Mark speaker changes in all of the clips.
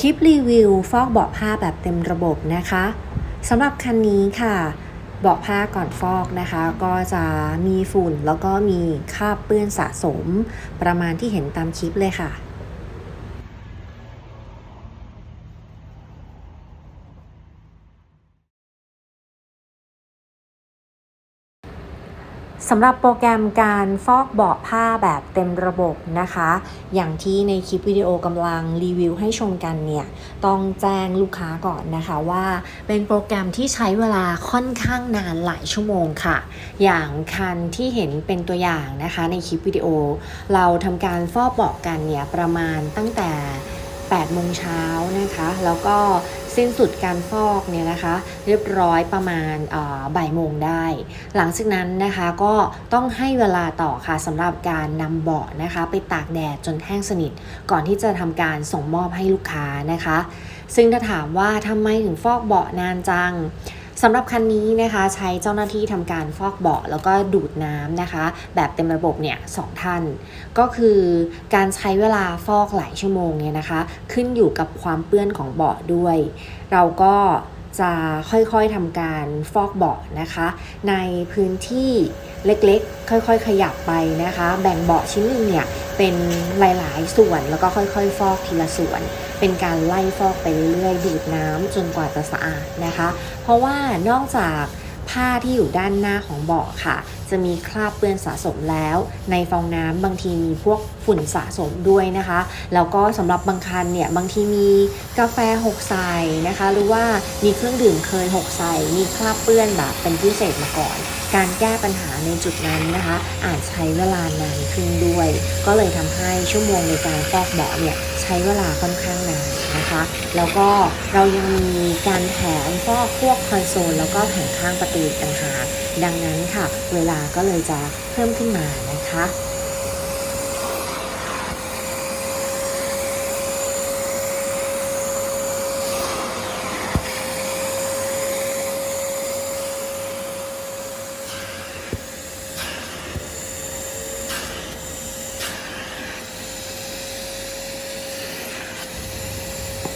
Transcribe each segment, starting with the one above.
Speaker 1: คลิปรีวิวฟอกเบาะผ้าแบบเต็มระบบนะคะสำหรับคันนี้ค่ะ เบาะผ้าก่อนฟอกนะคะ ก็จะมีฝุ่นแล้วก็มีคราบเปื้อนสะสม ประมาณที่เห็นตามคลิปเลยค่ะ สำหรับโปรแกรมการฟอกเบาะผ้าแบบเต็มระบบนะคะ อย่างที่ในคลิปวิดีโอกำลังรีวิวให้ชมกันเนี่ย ต้องแจ้งลูกค้าก่อนนะคะว่า เป็นโปรแกรมที่ใช้เวลาค่อนข้างนานหลายชั่วโมงค่ะ อย่างคันที่เห็นเป็นตัวอย่างนะคะในคลิปวิดีโอ เราทำการฟอกเบาะกันเนี่ยประมาณตั้งแต่8โมงเช้านะคะ แล้วก็ สิ้นสุดการฟอกเนี่ยนะคะ เรียบร้อยประมาณบ่ายโมงได้ หลังจากนั้นนะคะก็ต้องให้เวลาต่อค่ะสำหรับการนำเบาะนะคะ ไปตากแดดจนแห้งสนิท ก่อนที่จะทำการส่งมอบให้ลูกค้านะคะ ซึ่งถ้าถามว่าทำไมถึงฟอกเบาะนานจัง สำหรับคันนี้นะคะใช้เจ้าหน้าที่ทำการฟอกเบาะแล้วก็ดูดน้ำนะคะ แบบเต็มระบบเนี่ยสองท่าน ก็คือการใช้เวลาฟอกหลายชั่วโมงเนี่ยนะคะ ขึ้นอยู่กับความเปื้อนของเบาะด้วย เราก็จะค่อยๆทำการฟอกเบาะนะคะ ในพื้นที่เล็กๆ ค่อยๆ ขยับไปนะคะ แบ่งเบาะชิ้นหนึ่งเนี่ยเป็นหลายๆส่วนแล้วก็ค่อยๆ ฟอกทีละส่วน เป็นการไล่ฟอกไปเรื่อยๆดูดน้ำจนกว่าจะสะอาดนะคะ เพราะว่านอกจากผ้าที่อยู่ด้านหน้าของเบาะค่ะจะมีคราบเปื้อนสะสมแล้ว ในฟองน้ำบางทีมีพวกฝุ่นสะสมด้วยนะคะ แล้วก็สำหรับบางคันเนี่ยบางทีมีกาแฟหกใส่นะคะ หรือว่ามีเครื่องดื่มเคยหกใส่มีคราบเปื้อนแบบเป็นพิเศษมาก่อน การแก้ปัญหาในจุดนั้นนะคะ อาจใช้เวลานานขึ้นด้วย ก็เลยทำให้ชั่วโมงในการฟอกเบาะเนี่ยใช้เวลาค่อนข้างนานนะคะ แล้วก็เรายังมีการแถมฟอกพวกคอนโซลแล้วก็แผงข้างประตูอีต่างหาก ดังนั้นค่ะ เวลาก็เลยจะเพิ่มขึ้นมานะคะ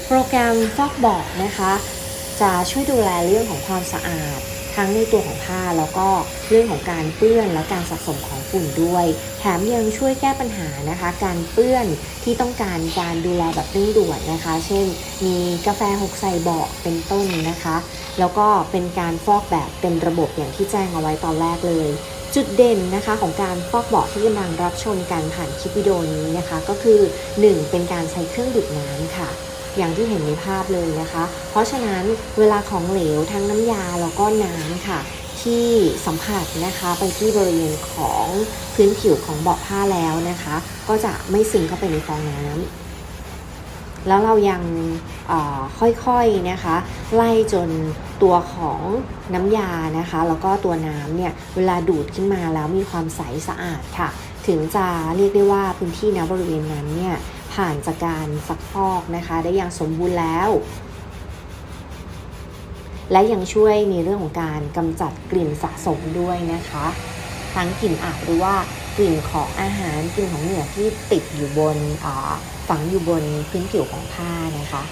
Speaker 1: โปรแกรมฟอกบาะนะคะ จะช่วยดูแลเรื่องของความสะอาด ทั้งในตัวของผ้าแล้วก็เรื่องของการเปื้อนและการสะสมของฝุ่นด้วย แถมยังช่วยแก้ปัญหานะคะ การเปื้อนที่ต้องการการดูแลแบบเร่งด่วนนะคะ เช่น มีกาแฟหกใส่เบาะเป็นต้นนะคะ แล้วก็เป็นการฟอกแบบเต็มระบบอย่างที่แจ้งเอาไว้ตอนแรกเลย จุดเด่นนะคะของการฟอกเบาะที่กำลังรับชมกันผ่านคลิปวิดีโอนี้นะคะ ก็คือ 1. เป็นการใช้เครื่องดูดน้ำค่ะ อย่างที่เห็นในภาพเลยนะคะ เพราะฉะนั้นเวลาของเหลวทั้งน้ำยาแล้วก็น้ำค่ะ ที่สัมผัสนะคะไปที่บริเวณของพื้นผิวของเบาะผ้าแล้วนะคะ ก็จะไม่ซึมเข้าไปในฟองน้ำแล้วเรายังค่อยๆนะคะ ไล่จนตัวของน้ำยานะคะ แล้วก็ตัวน้ำเนี่ยเวลาดูดขึ้นมาแล้วมีความใสสะอาดค่ะ ถึงจะเรียกได้ว่าพื้นที่ณบริเวณนั้นเนี่ย ผ่านจากการซักฟอกนะคะได้อย่างสมบูรณ์แล้ว และยังช่วยในเรื่องของการกำจัดกลิ่นสะสมด้วยนะคะ ทั้งกลิ่นอับหรือว่ากลิ่นของอาหารกลิ่นของเหงื่อที่ติดอยู่บนฝังอยู่บนพื้นผิวของผ้านะคะ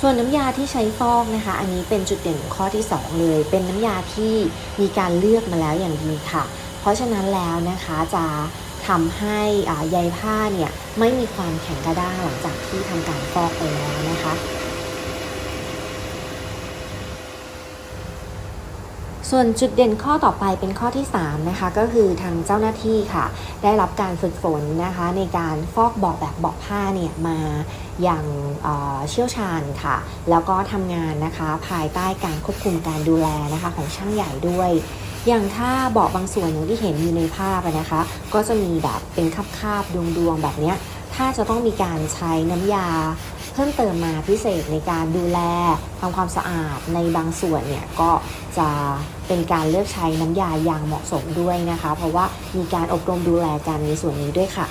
Speaker 1: ส่วนน้ำยาที่ใช้ฟอกนะคะ อันนี้เป็นจุดเด่นข้อที่ 2 เลย เป็นน้ำยาที่มีการเลือกมาแล้วอย่างดีค่ะ เพราะฉะนั้นแล้วนะคะจะ ทำให้ใยผ้าเนี่ยไม่มีความแข็งกระด้างหลังจากที่ทำการฟอกไปแล้วนะคะ ส่วนจุดเด่นข้อต่อไปเป็นข้อที่3นะคะก็คือทางเจ้าหน้าที่ค่ะ ได้รับการฝึกฝนนะคะในการฟอกเบาะแบบเบาะผ้าเนี่ยมาอย่างเเชี่ยวชาญค่ะ แล้วก็ทำงานนะคะภายใต้การควบคุมการดูแลนะคะของช่างใหญ่ด้วย อย่างถ้าเบาะบางส่วนอย่างที่เห็นอยู่ในภาพนะคะ ก็จะมีแบบเป็นคาบๆดวงๆแบบเนี้ยถ้าจะต้องมีการใช้น้ำยา เพิ่มเติมมาพิเศษในการดูแลทำความสะอาดในบางส่วนเนี่ยก็จะเป็นการเลือกใช้น้ำยาอย่างเหมาะสมด้วยนะคะ เพราะว่ามีการอบรมดูแลกันในส่วนนี้ด้วยค่ะ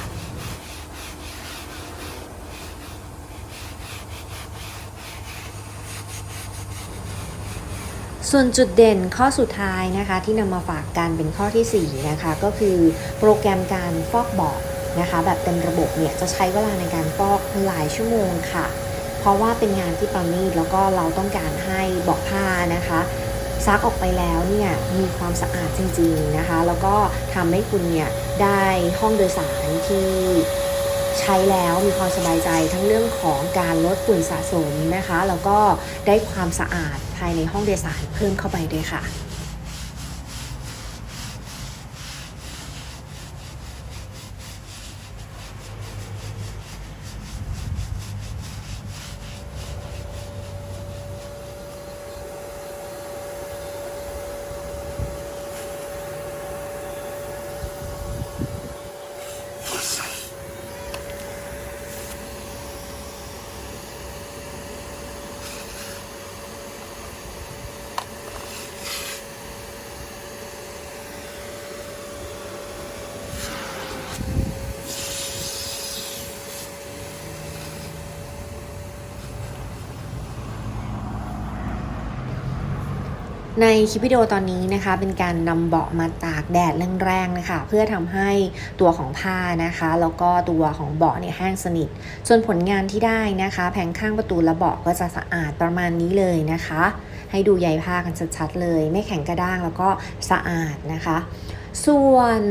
Speaker 1: ส่วนจุดเด่นข้อสุดท้ายนะคะที่นำมาฝากกันเป็นข้อที่ 4 นะคะ ก็คือโปรแกรมการฟอกเบาะ นะคะ แบบเต็มระบบเนี่ยจะใช้เวลาในการฟอกหลายชั่วโมงค่ะ เพราะว่าเป็นงานที่ประณีตแล้วก็เราต้องการให้เบาะผ้านะคะซักออกไปแล้วเนี่ยมีความสะอาดจริง ๆนะคะ แล้วก็ทำให้คุณเนี่ยได้ห้องโดยสารที่ใช้แล้วมีความสบายใจทั้งเรื่องของการลดฝุ่นสะสมนะคะ แล้วก็ได้ความสะอาดภายในห้องโดยสารเพิ่มเข้าไปด้วยค่ะ ในคลิปวิดีโอตอนนี้นะคะ เป็นการนำเบาะมาตากแดดแรงๆนะคะ เพื่อทำให้ตัวของผ้านะคะ แล้วก็ตัวของเบาะเนี่ยแห้งสนิท ส่วนผลงานที่ได้นะคะ แผงข้างประตูและเบาะก็จะสะอาดประมาณนี้เลยนะคะ ให้ดูใยผ้ากันชัดๆเลย ไม่แข็งกระด้างแล้วก็สะอาดนะคะ ส่วน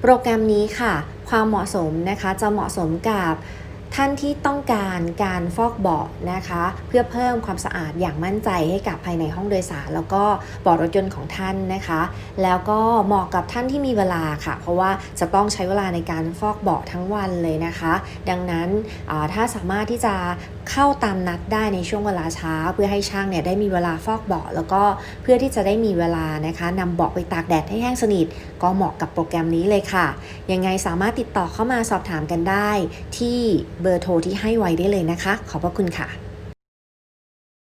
Speaker 1: โปรแกรมนี้ค่ะ ความเหมาะสมนะคะจะเหมาะสมกับ ท่านที่ต้องการการฟอกเบาะนะคะ เพื่อเพิ่มความสะอาดอย่างมั่นใจให้กับภายในห้องโดยสาร แล้วก็เบาะรถยนต์ของท่านนะคะ แล้วก็เหมาะกับท่านที่มีเวลาค่ะ เพราะว่าจะต้องใช้เวลาในการฟอกเบาะทั้งวันเลยนะคะ ดังนั้นถ้าสามารถที่จะ เข้าตามนัดได้ในช่วงเวลาเช้า เพื่อให้ช่างเนี่ยได้มีเวลาฟอกเบาะแล้วก็เพื่อที่จะได้มีเวลานะคะนำเบาะไปตากแดดให้แห้งสนิท ก็เหมาะกับโปรแกรมนี้เลยค่ะ ยังไงสามารถติดต่อเข้ามาสอบถามกันได้ ที่เบอร์โทรที่ให้ไว้ได้เลยนะคะ ขอบพระคุณค่ะ